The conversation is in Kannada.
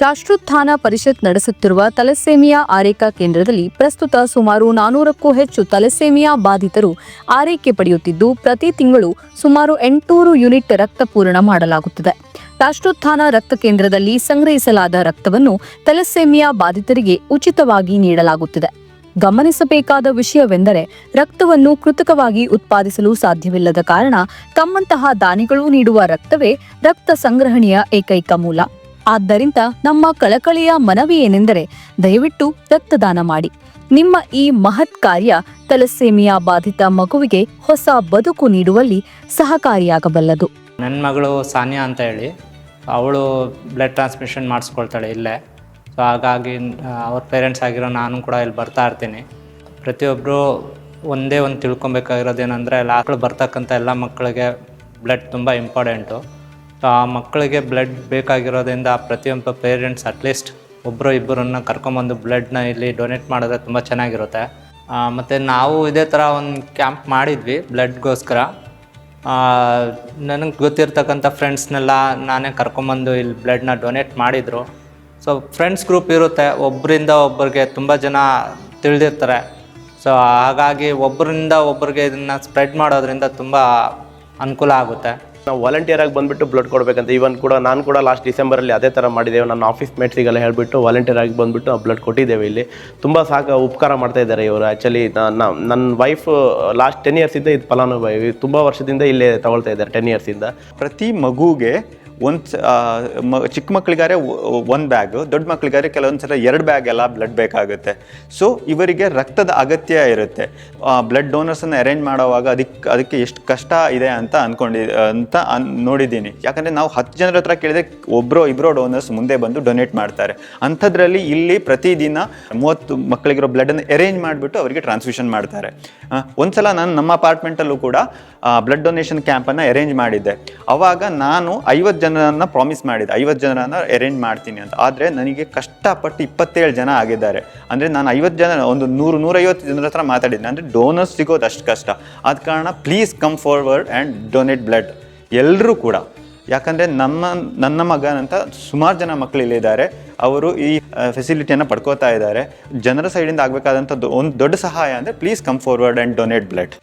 ರಾಷ್ಟ್ರೋತ್ಥಾನ ಪರಿಷತ್ ನಡೆಸುತ್ತಿರುವ ತಲಸೇಮಿಯಾ ಆರೈಕಾ ಕೇಂದ್ರದಲ್ಲಿ ಪ್ರಸ್ತುತ ಸುಮಾರು ನಾನೂರಕ್ಕೂ ಹೆಚ್ಚು ತಲಸೇಮಿಯಾ ಬಾಧಿತರು ಆರೈಕೆ ಪಡೆಯುತ್ತಿದ್ದು, ಪ್ರತಿ ತಿಂಗಳು ಸುಮಾರು ಎಂಟುನೂರು ಯೂನಿಟ್ ರಕ್ತ ಪೂರಣ ಮಾಡಲಾಗುತ್ತದೆ. ರಾಷ್ಟ್ರೋತ್ಥಾನ ರಕ್ತ ಕೇಂದ್ರದಲ್ಲಿ ಸಂಗ್ರಹಿಸಲಾದ ರಕ್ತವನ್ನು ತಲಸೇಮಿಯಾ ಬಾಧಿತರಿಗೆ ಉಚಿತವಾಗಿ ನೀಡಲಾಗುತ್ತಿದೆ. ಗಮನಿಸಬೇಕಾದ ವಿಷಯವೆಂದರೆ, ರಕ್ತವನ್ನು ಕೃತಕವಾಗಿ ಉತ್ಪಾದಿಸಲು ಸಾಧ್ಯವಿಲ್ಲದ ಕಾರಣ ತಮ್ಮಂತಹ ದಾನಿಗಳು ನೀಡುವ ರಕ್ತವೇ ರಕ್ತ ಸಂಗ್ರಹಣೆಯ ಏಕೈಕ ಮೂಲ. ಆದ್ದರಿಂದ ನಮ್ಮ ಕಳಕಳಿಯ ಮನವಿ ಏನೆಂದರೆ ದಯವಿಟ್ಟು ರಕ್ತದಾನ ಮಾಡಿ. ನಿಮ್ಮ ಈ ಮಹತ್ ಕಾರ್ಯ ತಲಸೇಮಿಯಾ ಬಾಧಿತ ಮಗುವಿಗೆ ಹೊಸ ಬದುಕು ನೀಡುವಲ್ಲಿ ಸಹಕಾರಿಯಾಗಬಲ್ಲದು. ನನ್ನ ಮಗಳು ಸಾನಿಯಾ ಅಂತ ಹೇಳಿ. ಅವಳು ಬ್ಲಡ್ ಟ್ರಾನ್ಸ್ಮಿಷನ್ ಮಾಡಿಸ್ಕೊಳ್ತಾಳೆ ಇಲ್ಲೇ. ಸೊ ಹಾಗಾಗಿ ಅವ್ರ ಪೇರೆಂಟ್ಸ್ ಆಗಿರೋ ನಾನು ಕೂಡ ಇಲ್ಲಿ ಬರ್ತಾ ಇರ್ತೀನಿ. ಪ್ರತಿಯೊಬ್ಬರು ಒಂದೇ ಒಂದು ತಿಳ್ಕೊಬೇಕಾಗಿರೋದೇನೆಂದರೆ ಲಾಕ್ಳು ಬರ್ತಕ್ಕಂಥ ಎಲ್ಲ ಮಕ್ಕಳಿಗೆ ಬ್ಲಡ್ ತುಂಬ ಇಂಪಾರ್ಟೆಂಟು ಆ ಮಕ್ಕಳಿಗೆ ಬ್ಲಡ್ ಬೇಕಾಗಿರೋದ್ರಿಂದ ಪ್ರತಿಯೊಬ್ಬ ಪೇರೆಂಟ್ಸ್ ಅಟ್ಲೀಸ್ಟ್ ಒಬ್ಬರು ಇಬ್ಬರನ್ನ ಕರ್ಕೊಂಬಂದು ಬ್ಲಡ್ನ ಇಲ್ಲಿ ಡೊನೇಟ್ ಮಾಡಿದ್ರೆ ತುಂಬ ಚೆನ್ನಾಗಿರುತ್ತೆ. ಮತ್ತು ನಾವು ಇದೇ ಥರ ಒಂದು ಕ್ಯಾಂಪ್ ಮಾಡಿದ್ವಿ ಬ್ಲಡ್ಗೋಸ್ಕರ ನನಗೆ ಗೊತ್ತಿರ್ತಕ್ಕಂಥ ಫ್ರೆಂಡ್ಸ್ನೆಲ್ಲ ನಾನೇ ಕರ್ಕೊಂಬಂದು ಇಲ್ಲಿ ಬ್ಲಡ್ನ ಡೊನೇಟ್ ಮಾಡಿದರು. ಸೊ ಫ್ರೆಂಡ್ಸ್ ಗ್ರೂಪ್ ಇರುತ್ತೆ ಒಬ್ಬರಿಂದ ಒಬ್ಬರಿಗೆ ತುಂಬ ಜನ ತಿಳಿದಿರ್ತಾರೆ. ಸೊ ಹಾಗಾಗಿ ಒಬ್ಬರಿಂದ ಒಬ್ಬರಿಗೆ ಇದನ್ನು ಸ್ಪ್ರೆಡ್ ಮಾಡೋದ್ರಿಂದ ತುಂಬ ಅನುಕೂಲ ಆಗುತ್ತೆ. ನಾವು ವಾಲಂಟಿಯರ್ ಆಗಿ ಬಂದ್ಬಿಟ್ಟು ಬ್ಲಡ್ ಕೊಡಬೇಕಂತ. ಇವನ್ ಕೂಡ ನಾನು ಕೂಡ ಲಾಸ್ಟ್ ಡಿಸೆಂಬರಲ್ಲಿ ಅದೇ ಥರ ಮಾಡಿದ್ದೇವೆ. ನನ್ನ ಆಫೀಸ್ ಮೇಟ್ಸಿಗೆಲ್ಲ ಹೇಳ್ಬಿಟ್ಟು ವಾಲಂಟಿಯರ್ ಆಗಿ ಬಂದ್ಬಿಟ್ಟು ಬ್ಲಡ್ ಕೊಟ್ಟಿದ್ದೇವೆ ಇಲ್ಲಿ. ತುಂಬ ಸಾಕು ಉಪಕಾರ ಮಾಡ್ತಾ ಇದ್ದಾರೆ ಇವರು. ಆ್ಯಕ್ಚುಲಿ ನನ್ನ ವೈಫ್ ಲಾಸ್ಟ್ ಟೆನ್ ಇಂದ ಇದು ಫಲಾನುಭವಿ. ತುಂಬ ವರ್ಷದಿಂದ ಇಲ್ಲೇ ತಗೊಳ್ತಾ ಇದ್ದಾರೆ ಟೆನ್ ಇಂದ. ಪ್ರತಿ ಮಗುಗೆ ಒಂದು ಮ, ಚಿಕ್ಕ ಮಕ್ಕಳಿಗಾರೆ ಒಂದು ಬ್ಯಾಗು ದೊಡ್ಡ ಮಕ್ಕಳಿಗಾರೆ ಕೆಲವೊಂದು ಸಲ ಎರಡು ಬ್ಯಾಗ್ ಎಲ್ಲ ಬ್ಲಡ್ ಬೇಕಾಗುತ್ತೆ. ಸೊ ಇವರಿಗೆ ರಕ್ತದ ಅಗತ್ಯ ಇರುತ್ತೆ. ಬ್ಲಡ್ ಡೋನರ್ಸನ್ನು ಅರೇಂಜ್ ಮಾಡೋವಾಗ ಅದಕ್ಕೆ ಅದಕ್ಕೆ ಎಷ್ಟು ಕಷ್ಟ ಇದೆ ಅಂತ ಅಂದ್ಕೊಂಡಿ ಅಂತ ಅನ್, ನೋಡಿದ್ದೀನಿ. ಯಾಕಂದರೆ ನಾವು ಹತ್ತು ಜನರ ಹತ್ರ ಕೇಳಿದ್ರೆ ಒಬ್ಬರೋ ಇಬ್ಬರೋ ಡೋನರ್ಸ್ ಮುಂದೆ ಬಂದು ಡೊನೇಟ್ ಮಾಡ್ತಾರೆ. ಅಂಥದ್ರಲ್ಲಿ ಇಲ್ಲಿ ಪ್ರತಿದಿನ ಮೂವತ್ತು ಮಕ್ಕಳಿಗಿರೋ ಬ್ಲಡನ್ನು ಅರೇಂಜ್ ಮಾಡಿಬಿಟ್ಟು ಅವರಿಗೆ ಟ್ರಾನ್ಸ್ಮಿಷನ್ ಮಾಡ್ತಾರೆ. ಒಂದು ಸಲ ನಾನು ನಮ್ಮ ಅಪಾರ್ಟ್ಮೆಂಟಲ್ಲೂ ಕೂಡ ಬ್ಲಡ್ ಡೊನೇಷನ್ ಕ್ಯಾಂಪನ್ನು ಅರೇಂಜ್ ಮಾಡಿದ್ದೆ. ಅವಾಗ ನಾನು ಐವತ್ತು ಜನರನ್ನ ಪ್ರಾಮಿಸ್ ಮಾಡಿದೆ. ಐವತ್ತು ಜನರನ್ನ ಅರೇಂಜ್ ಮಾಡ್ತೀನಿ ಅಂತ. ಆದರೆ ನನಗೆ ಕಷ್ಟಪಟ್ಟು ಇಪ್ಪತ್ತೇಳು ಜನ ಆಗಿದ್ದಾರೆ. ಅಂದರೆ ನಾನು ಐವತ್ತು ಜನ ಒಂದು ನೂರು, ನೂರೈವತ್ತು ಜನರ ಹತ್ರ ಮಾತಾಡಿದ್ದೆ ಅಂದರೆ ಡೋನರ್ಸ್ ಸಿಗೋದು ಅಷ್ಟು ಕಷ್ಟ. ಆದ ಕಾರಣ please come forward and donate blood ಎಲ್ಲರೂ ಕೂಡ. ಯಾಕಂದರೆ ನಮ್ಮ, ನನ್ನ ಮಗನಂತ ಸುಮಾರು ಜನ ಮಕ್ಕಳು ಇಲ್ಲಿದ್ದಾರೆ ಅವರು ಈ ಫೆಸಿಲಿಟಿಯನ್ನು ಪಡ್ಕೋತಾ ಇದ್ದಾರೆ. ಜನರ ಸೈಡಿಂದ ಆಗಬೇಕಾದಂಥ ಒಂದು ದೊಡ್ಡ ಸಹಾಯ ಅಂದರೆ please come forward and donate blood